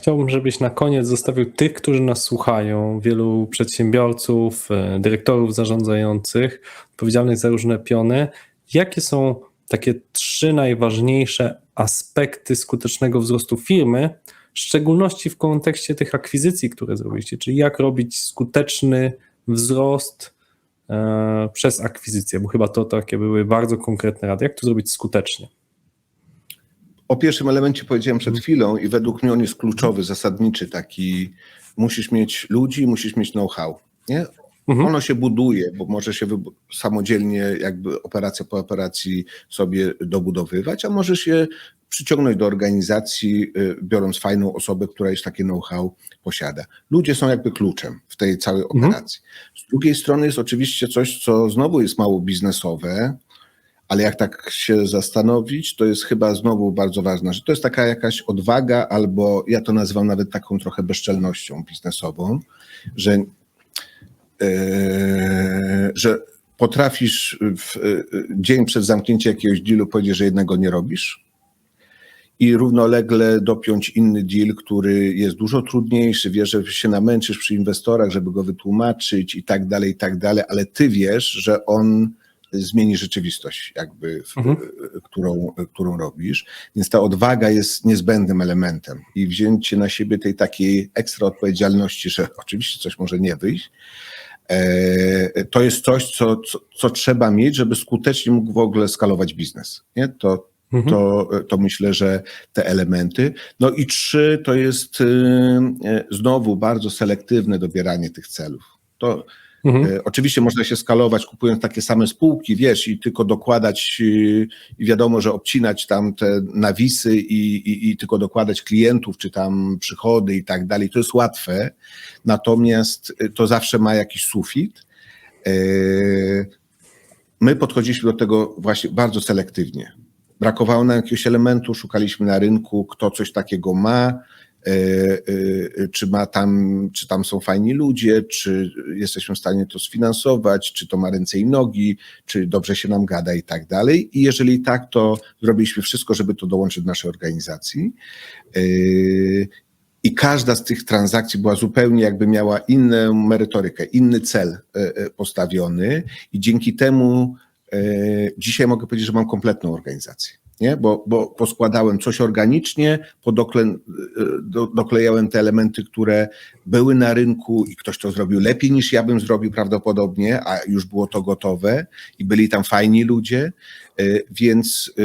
Chciałbym, żebyś na koniec zostawił tych, którzy nas słuchają, wielu przedsiębiorców, e, dyrektorów zarządzających, odpowiedzialnych za różne piony. Jakie są takie trzy najważniejsze aspekty skutecznego wzrostu firmy, w szczególności w kontekście tych akwizycji, które zrobiliście, czyli jak robić skuteczny wzrost e, przez akwizycję, bo chyba to takie były bardzo konkretne rady. Jak to zrobić skutecznie? O pierwszym elemencie powiedziałem przed chwilą i według mnie on jest kluczowy, zasadniczy taki. Musisz mieć ludzi, musisz mieć know-how. Nie? Mhm. Ono się buduje, bo może się samodzielnie jakby operacja po operacji sobie dobudowywać, a może się przyciągnąć do organizacji, y, biorąc fajną osobę, która już takie know-how posiada. Ludzie są jakby kluczem w tej całej Mhm. operacji. Z drugiej strony jest oczywiście coś, co znowu jest mało biznesowe, ale jak tak się zastanowić, to jest chyba znowu bardzo ważne, że to jest taka jakaś odwaga, albo ja to nazywam nawet taką trochę bezczelnością biznesową, że, e, że potrafisz w e, dzień przed zamknięciem jakiegoś dealu powiedzieć, że jednego nie robisz i równolegle dopiąć inny deal, który jest dużo trudniejszy, wiesz, że się namęczysz przy inwestorach, żeby go wytłumaczyć i tak dalej, i tak dalej, ale ty wiesz, że on zmieni rzeczywistość, jakby, w, Mhm. którą, którą robisz. Więc ta odwaga jest niezbędnym elementem i wzięcie na siebie tej takiej ekstra odpowiedzialności, że oczywiście coś może nie wyjść, e, to jest coś, co, co, co trzeba mieć, żeby skutecznie mógł w ogóle skalować biznes. Nie? To, Mhm. to, to myślę, że te elementy. No i trzy to jest y, y, znowu bardzo selektywne dobieranie tych celów. To Mhm. e, oczywiście można się skalować kupując takie same spółki, wiesz, i tylko dokładać y, i wiadomo, że obcinać tam te nawisy i, i, i tylko dokładać klientów, czy tam przychody i tak dalej. To jest łatwe, natomiast y, to zawsze ma jakiś sufit. E, My podchodziliśmy do tego właśnie bardzo selektywnie. Brakowało nam jakiegoś elementu, szukaliśmy na rynku, kto coś takiego ma, czy ma tam, czy tam są fajni ludzie, czy jesteśmy w stanie to sfinansować, czy to ma ręce i nogi, czy dobrze się nam gada i tak dalej. I jeżeli tak, to zrobiliśmy wszystko, żeby to dołączyć do naszej organizacji. E, I każda z tych transakcji była zupełnie jakby miała inną merytorykę, inny cel e, e, postawiony i dzięki temu e, dzisiaj mogę powiedzieć, że mam kompletną organizację. Nie? Bo, bo poskładałem coś organicznie, podokle, e, do, doklejałem te elementy, które były na rynku i ktoś to zrobił lepiej niż ja bym zrobił prawdopodobnie, a już było to gotowe i byli tam fajni ludzie, e, więc e,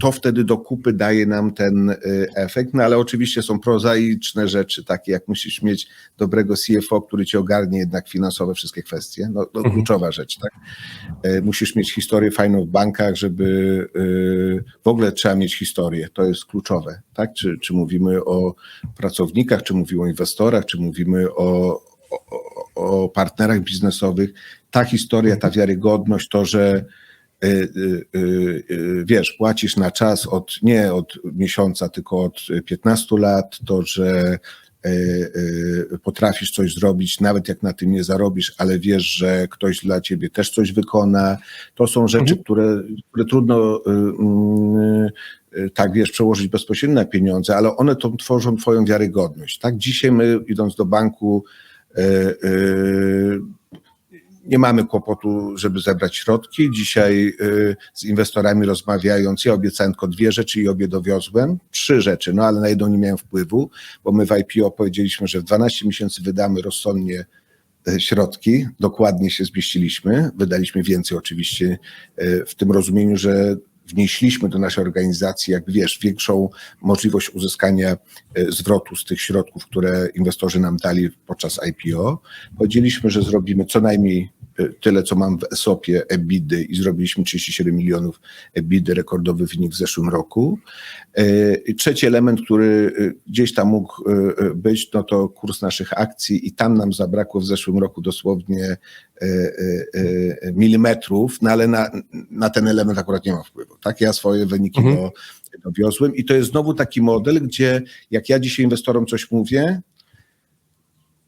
to wtedy do kupy daje nam ten y, efekt, no ale oczywiście są prozaiczne rzeczy, takie jak musisz mieć dobrego CFO, który ci ogarnie jednak finansowe wszystkie kwestie, no Mhm. kluczowa rzecz, tak? Y, Musisz mieć historię fajną w bankach, żeby y, w ogóle trzeba mieć historię, to jest kluczowe, tak? Czy, czy mówimy o pracownikach, czy mówimy o inwestorach, czy mówimy o, o, o partnerach biznesowych, ta historia, ta wiarygodność, to, że wiesz, płacisz na czas od nie od miesiąca, tylko od 15 lat, to, że y, y, potrafisz coś zrobić, nawet jak na tym nie zarobisz, ale wiesz, że ktoś dla ciebie też coś wykona. To są rzeczy, Mhm. które, które trudno y, y, y, tak wiesz, przełożyć bezpośrednio na pieniądze, ale one to tworzą twoją wiarygodność. Tak, dzisiaj my idąc do banku y, y, nie mamy kłopotu, żeby zebrać środki. Dzisiaj y, z inwestorami rozmawiając, ja obiecałem tylko dwie rzeczy i obie dowiozłem. Trzy rzeczy, no ale na jedną nie miałem wpływu, bo my w IPO powiedzieliśmy, że w 12 miesięcy wydamy rozsądnie y, środki. Dokładnie się zmieściliśmy. Wydaliśmy więcej oczywiście y, w tym rozumieniu, że wnieśliśmy do naszej organizacji, jak wiesz, większą możliwość uzyskania zwrotu z tych środków, które inwestorzy nam dali podczas IPO. Powiedzieliśmy, że zrobimy co najmniej tyle, co mam w ESOP-ie EBIDy i zrobiliśmy 37 milionów EBIDy, rekordowy wynik w zeszłym roku. Y, Trzeci element, który y, gdzieś tam mógł y, y, być, no to kurs naszych akcji i tam nam zabrakło w zeszłym roku dosłownie y, y, y, milimetrów, no ale na, na ten element akurat nie ma wpływu. Tak, ja swoje wyniki Mhm. do, dowiozłem i to jest znowu taki model, gdzie jak ja dzisiaj inwestorom coś mówię,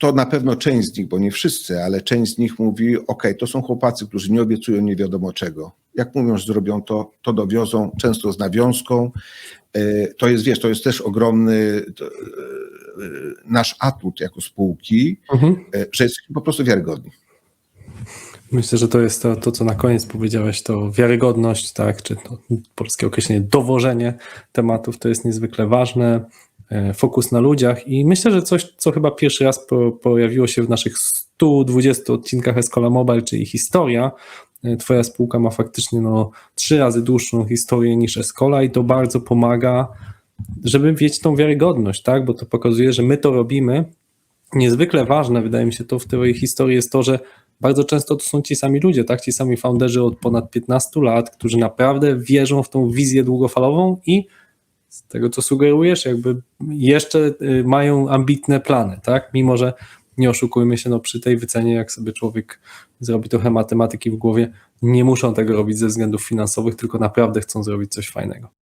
to na pewno część z nich, bo nie wszyscy, ale część z nich mówi, ok, to są chłopacy, którzy nie obiecują nie wiadomo czego. Jak mówią, że zrobią to, to dowiozą, często z nawiązką. E, To jest, wiesz, to jest też ogromny e, nasz atut jako spółki, Mhm. e, że jesteśmy po prostu wiarygodni. Myślę, że to jest to, to, co na koniec powiedziałeś, to wiarygodność, tak, czy to polskie określenie dowożenie tematów, to jest niezwykle ważne, fokus na ludziach i myślę, że coś, co chyba pierwszy raz po, pojawiło się w naszych 120 odcinkach Escola Mobile, czyli historia, E, Twoja spółka ma faktycznie no, trzy razy dłuższą historię niż Escola i to bardzo pomaga, żeby mieć tą wiarygodność, tak, bo to pokazuje, że my to robimy, niezwykle ważne, wydaje mi się, to w tej historii jest to, że bardzo często to są ci sami ludzie, tak? Ci sami founderzy od ponad 15 lat, którzy naprawdę wierzą w tą wizję długofalową i z tego, co sugerujesz, jakby jeszcze y, mają ambitne plany, tak? Mimo, że nie oszukujmy się, no przy tej wycenie, jak sobie człowiek zrobi trochę matematyki w głowie, nie muszą tego robić ze względów finansowych, tylko naprawdę chcą zrobić coś fajnego.